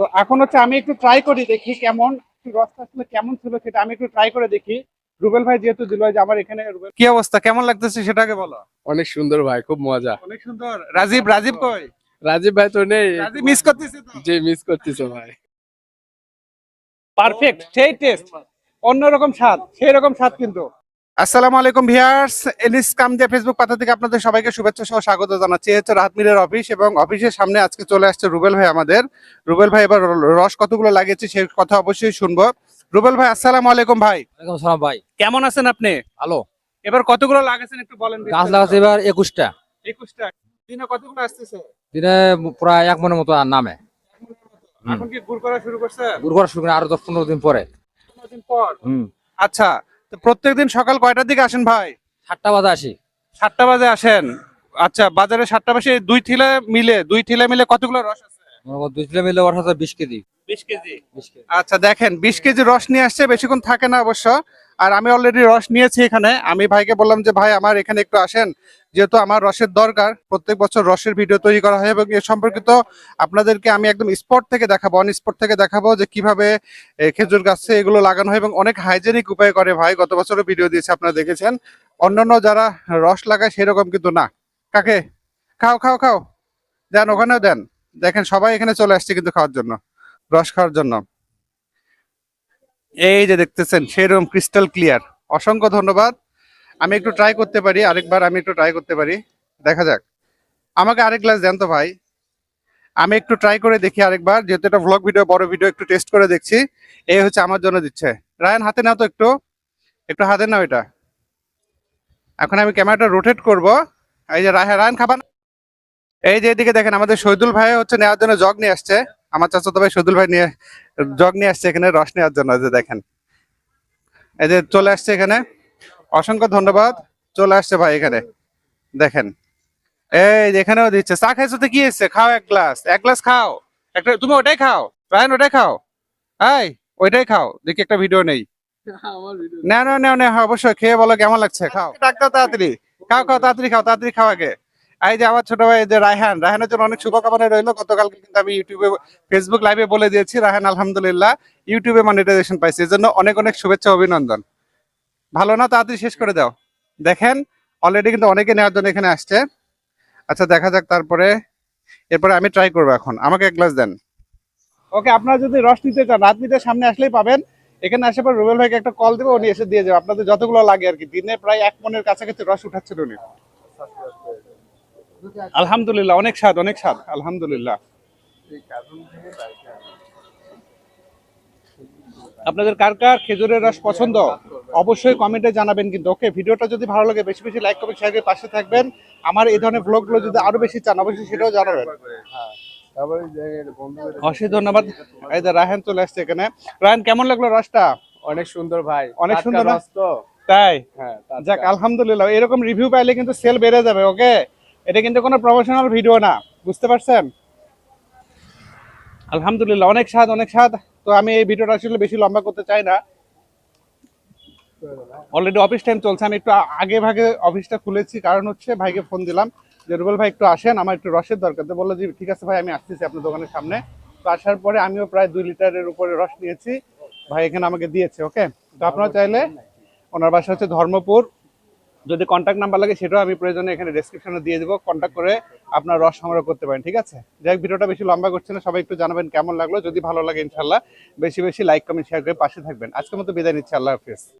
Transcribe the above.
তো এখন হচ্ছে আমি একটু ট্রাই করি দেখি কেমন রসটা আসলে কেমন ছিল সেটা আমি একটু ট্রাই করে দেখি। রুবেল ভাই যেহেতু দিল যে আমার এখানে রুবেল কি অবস্থা? কেমন লাগতেছে সেটাকে বলো। অনেক সুন্দর ভাই খুব মজা। অনেক সুন্দর। রাজীব রাজীব কই? রাজীব ভাই তো নেই। রাজীব মিস করতেছি তো? যে মিস করতেছো ভাই। পারফেক্ট সেই টেস্ট অন্যরকম স্বাদ সেই রকম স্বাদ কিন্তু। আসসালামু আলাইকুম ভিউয়ার্স এনিস কামদিয়া ফেসবুক পাতা থেকে আপনাদের সবাইকে শুভেচ্ছা সহ স্বাগত জানাচ্ছি। হচ্ছে রাহাত মিলের অফিস এবং অফিসের সামনে আজকে চলে আসছে রুবেল ভাই আমাদের। রুবেল ভাই এবার রস কতগুলো লাগিয়েছে সেই কথা অবশ্যই শুনব। রুবেল ভাই আসসালামু আলাইকুম ভাই। সালাম ভাই। কেমন আছেন আপনি? ভালো। এবার কতগুলো লাগাছেন একটু বলেন গাছ লাগাচ্ছে এবার একুশটা। একুশটা। দিনে কতগুলো আসতেছে? দিনে প্রায় এক মনের মতো আর নামে। এখন কি গুড় করা শুরু করছে? গুড় করা শুরু করে আরও দশ পনেরো দিন পরে। পনেরো দিন পর। হুম। আচ্ছা প্রত্যেকদিন সকাল কয়টার দিকে আসেন ভাই? সাতটা বাজে আসি। সাতটা বাজে আসেন? আচ্ছা বাজারে সাতটা বাজে দুই থিলা মিলে দুই থিলা মিলে কতগুলো রস আছে? দুই কিলো মিলে রস আছে বিশ কেজি। বিশ কেজি। আচ্ছা দেখেন বিশ কেজি রস নিয়ে আসছে বেশিক্ষণ থাকে না অবশ্য। আর আমি অলরেডি রস নিয়েছি এখানে। আমি ভাইকে বললাম যে ভাই আমার এখানে একটু আসেন। যেহেতু আমার রসের দরকার প্রত্যেক বছর রসের ভিডিও তৈরি করা হয় এবং এ সম্পর্কিত আপনাদেরকে আমি একদম স্পট থেকে দেখাবো অন স্পট থেকে দেখাবো যে কীভাবে খেজুর গাছে এগুলো লাগানো হয় এবং অনেক হাইজেনিক উপায় করে ভাই। গত বছরও ভিডিও দিয়েছে আপনারা দেখেছেন। অন্যান্য যারা রস লাগায় সেরকম কিন্তু না। কাকে? খাও খাও খাও। দেন ওখানেও দেন। দেখেন সবাই এখানে চলে আসছে কিন্তু খাওয়ার জন্য। রস খাওয়ার জন্য। এই যে দেখতেছেন, সেরকম ক্রিস্টাল ক্লিয়ার অসংখ্য ধন্যবাদ। আমি একটু ট্রাই করতে পারি, আরেকবার আমি একটু ট্রাই করতে পারি। দেখা যাক। আমাকে আরেক গ্লাস দেন তো ভাই। আমি একটু ট্রাই করে দেখি আরেকবার, যেহেতু এটা ভ্লগ ভিডিও বড় ভিডিও একটু টেস্ট করে দেখছি। এই হচ্ছে আমার জন্য দিচ্ছে। রায়ন, হাতে নাও তো একটু। একটু হাতে নাও এটা। এখন আমি ক্যামেরাটা রোটেট করব। এই যে রায়- রায়ন, খাবার এই যে এদিকে দেখেন, আমাদের শহীদুল ভাই হচ্ছে নেওয়ার জন্য জগ নিয়ে আসছে। আমার চাচাতো ভাই শহীদুল ভাই নিয়ে জগ নিয়ে আসছে এখানে রস নেওয়ার জন্য যে দেখেন। এই যে চলে আসছে এখানে। অসংখ্য ধন্যবাদ। চলে আসছে ভাই এখানে। দেখেন। এই যে এখানেও দিচ্ছে। চা খাইছো তো কি এসছে খাও এক গ্লাস। এক গ্লাস খাও। একটা তুমি ওটাই খাও। রায়ন ওটাই খাও। এই ওইটাই খাও। দেখি একটা ভিডিও নেই। না না না না অবশ্যই। খেয়ে বলো কেমন লাগছে? খাও। ডাক্তার তাড়াতাড়ি। খাও খাও তাড়াতাড়ি খাও তাড়াতাড়ি খাও আগে। এই যে আমার ছোট ভাই যে রায়হান, রায়হানের জন্য অনেক শুভকামনা রইল। গতকালকে কিন্তু আমি ইউটিউবে ফেসবুক লাইভে বলে দিয়েছি, রায়হান, আলহামদুলিল্লাহ ইউটিউবে মনিটাইজেশন পাইছে। এজন্য অনেক অনেক শুভেচ্ছা, অভিনন্দন। ভালো না? তাড়াতাড়ি শেষ করে দাও। দেখেন অলরেডি কিন্তু অনেকে নেওয়ার জন্য এখানে আসছে। আচ্ছা দেখা যাক তারপরে। এরপরে আমি ট্রাই করব এখন। আমাকে এক গ্লাস দেন। ওকে আপনারা যদি রস নিতে চান, রাজনীতির সামনে আসলেই পাবেন। এখানে আসার পর রুবেল ভাইকে একটা কল দেবো, উনি এসে দিয়ে যাবে। আপনাদের যতগুলো লাগে আর কি। দিনে প্রায় এক মনের কাছাকাছি রস উঠাচ্ছেন উনি। আলহামদুলিল্লাহ অনেক স্বাদ অনেক স্বাদ আলহামদুলিল্লাহ। আপনাদের কার কার খেজুরের রস পছন্দ? অবশ্যই কমেন্টে জানাবেন কিন্তু। ওকে ভিডিওটা যদি ভালো লাগে বেশি বেশি লাইক কমেন্ট শেয়ার করে পাশে থাকবেন। আমার এই ধরনের ব্লগগুলো যদি আরও বেশি চান অবশ্যই সেটাও জানাবেন। অশেষ ধন্যবাদ। এই যে রায়হান চলে আসছে এখানে। রায়হান কেমন লাগল রসটা? অনেক সুন্দর ভাই। অনেক সুন্দর? রস তো। তাই? হ্যাঁ যাক আলহামদুলিল্লাহ। এরকম রিভিউ পাইলে কিন্তু সেল বেড়ে যাবে ওকে এটা কিন্তু কোনো প্রফেশনাল ভিডিও না, বুঝতে পারছেন? আলহামদুলিল্লাহ, অনেক স্বাদ অনেক স্বাদ। তো আমি এই ভিডিওটা আসলে বেশি লম্বা করতে চাই না। অলরেডি অফিস টাইম চলছে, আমি একটু আগে ভাগে অফিসটা খুলেছি, কারণ হচ্ছে ভাইকে ফোন দিলাম যে, রুবেল ভাই, একটু আসেন, আমার একটু রসের দরকার। তো বলল যে ঠিক আছে ভাই, আমি আসতেছি আপনার দোকানের সামনে। তো আসার পরে আমিও প্রায় দুই লিটারের উপরে রস নিয়েছি। ভাই এখানে আমাকে দিয়েছে, ওকে? তো আপনারা চাইলে, ওনার বাসা হচ্ছে ধর্মপুর। যদি কন্ট্যাক্ট নাম্বার লাগে, সেটাও আমি প্রয়োজনে এখানে ডেসক্রিপশনে দিয়ে দেবো। কন্ট্যাক্ট করে আপনার রস সংগ্রহ করতে পারেন, ঠিক আছে? যাই ভিডিওটা বেশি লম্বা করছে না, সবাই একটু জানাবেন কেমন লাগল। যদি ভালো লাগে ইনশাল্লাহ বেশি বেশি লাইক কমেন্ট শেয়ার করে পাশে থাকবেন। আজকের মতো বিদায় নিচ্ছি, আল্লাহ হাফিজ।